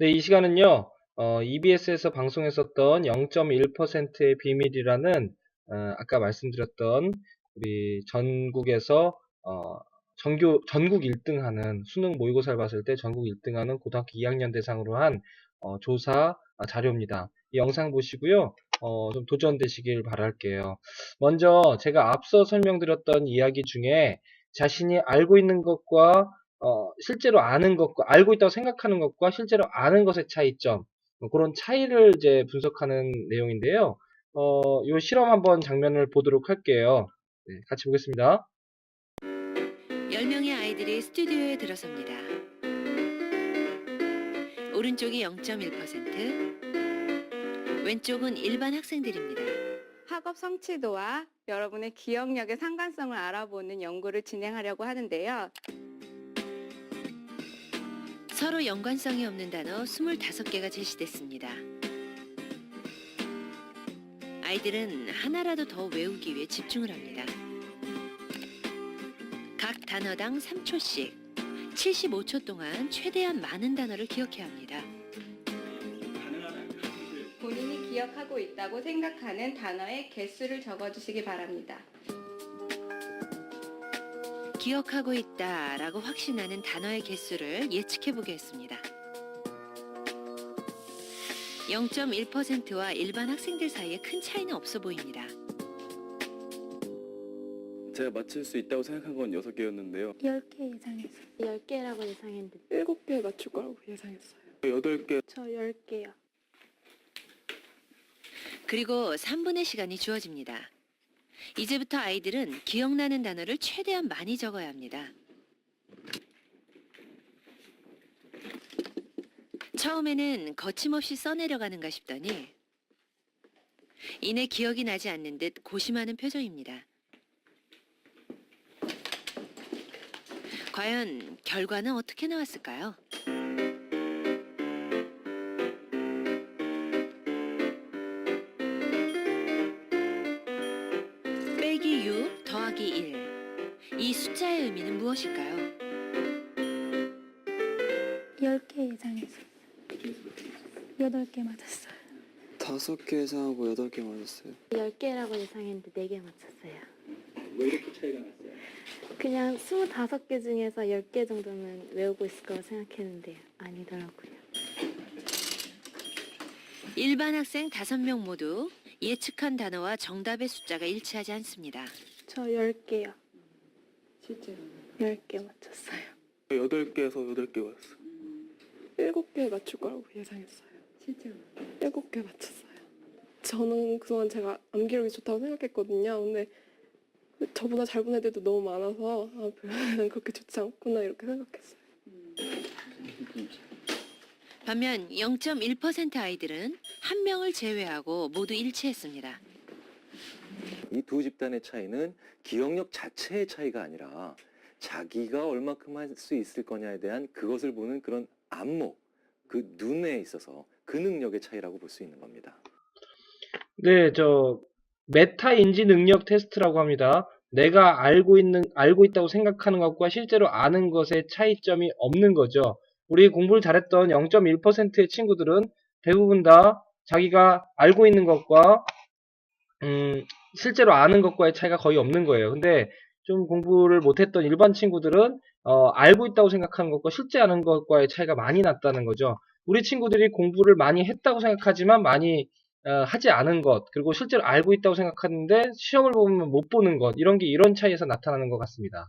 네, 이 시간은요, 어, EBS에서 방송했었던 0.1%의 비밀이라는, 어, 아까 말씀드렸던 우리 전국에서, 어, 전교, 전국 1등 하는, 수능 모의고사를 봤을 때 전국 1등 하는 고등학교 2학년 대상으로 한, 어, 조사 아, 자료입니다. 이 영상 보시고요, 어, 좀 도전되시길 바랄게요. 먼저 제가 앞서 설명드렸던 이야기 중에 자신이 알고 있는 것과 어, 실제로 아는 것과 알고 있다고 생각하는 것과 실제로 아는 것의 차이점 뭐 그런 차이를 이제 분석하는 내용인데요. 어, 이 실험 한번 장면을 보도록 할게요. 네, 같이 보겠습니다. 10명의 아이들이 스튜디오에 들어섭니다. 오른쪽이 0.1%, 왼쪽은 일반 학생들입니다. 학업 성취도와 여러분의 기억력의 상관성을 알아보는 연구를 진행하려고 하는데요. 서로 연관성이 없는 단어 25개가 제시됐습니다. 아이들은 하나라도 더 외우기 위해 집중을 합니다. 각 단어당 3초씩 75초 동안 최대한 많은 단어를 기억해야 합니다. 본인이 기억하고 있다고 생각하는 단어의 개수를 적어주시기 바랍니다. 기억하고 있다 라고 확신하는 단어의 개수를 예측해 보겠습니다. 0.1%와 일반 학생들 사이에 큰 차이는 없어 보입니다. 제가 맞출 수 있다고 생각한 건 6개였는데요. 10개 예상했어요. 10개라고 예상했는데 7개 맞출 거라고 예상했어요. 8개 저 10개요. 그리고 3분의 시간이 주어집니다. 이제부터 아이들은 기억나는 단어를 최대한 많이 적어야 합니다. 처음에는 거침없이 써내려가는가 싶더니 이내 기억이 나지 않는 듯 고심하는 표정입니다. 과연 결과는 어떻게 나왔을까요? 더하기 1. 이 숫자의 의미는 무엇일까요? 10개 예상했어요. 8개 맞았어요. 다섯 개 예상하고 여덟 개 맞았어요. 10개라고 예상했는데 4개 맞췄어요. 왜 이렇게 차이가 났어요? 그냥 25개 중에서 10개 정도는 외우고 있을 거라고 생각했는데 아니더라고요. 일반 학생 5명 모두 예측한 단어와 정답의 숫자가 일치하지 않습니다. 저 10개요. 실제로? 10개 맞췄어요. 8개에서 8개 왔어. 7개 맞출 거라고 예상했어요. 실제로? 7개 맞췄어요. 저는 그동안 제가 암기력이 좋다고 생각했거든요. 근데 그 저보다 잘 본 애들도 너무 많아서 아, 별로는 그렇게 좋지 않구나 이렇게 생각했어요. 반면 0.1% 아이들은 한 명을 제외하고 모두 일치했습니다. 이 두 집단의 차이는 기억력 자체의 차이가 아니라 자기가 얼마큼 할 수 있을 거냐에 대한 그것을 보는 그런 안목, 그 눈에 있어서 그 능력의 차이라고 볼 수 있는 겁니다. 네, 저 메타 인지 능력 테스트라고 합니다. 내가 알고 있는 알고 있다고 생각하는 것과 실제로 아는 것의 차이점이 없는 거죠. 우리 공부를 잘했던 0.1%의 친구들은 대부분 다 자기가 알고 있는 것과 음, 실제로 아는 것과의 차이가 거의 없는 거예요. 근데 좀 공부를 못했던 일반 친구들은 어, 알고 있다고 생각하는 것과 실제 아는 것과의 차이가 많이 났다는 거죠. 우리 친구들이 공부를 많이 했다고 생각하지만 많이 어, 하지 않은 것, 그리고 실제로 알고 있다고 생각하는데 시험을 보면 못 보는 것, 이런 게 이런 차이에서 나타나는 것 같습니다.